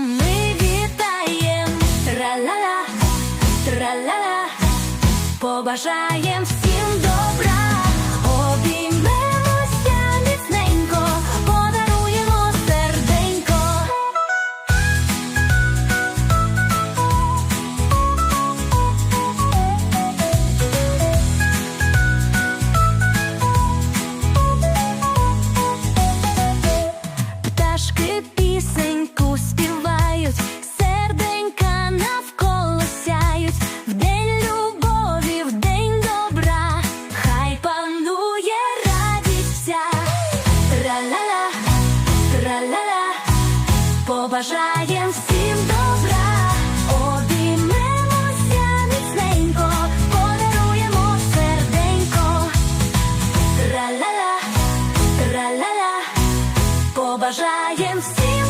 ми вітаєм, тра-ла-ла, тра-ла-ла, побажаєм всім добра, побажаєм всім добра, обіймемося міцненько, подаруємо серденько. Тра-ла-ла, тра-ла-ла, побажаєм всім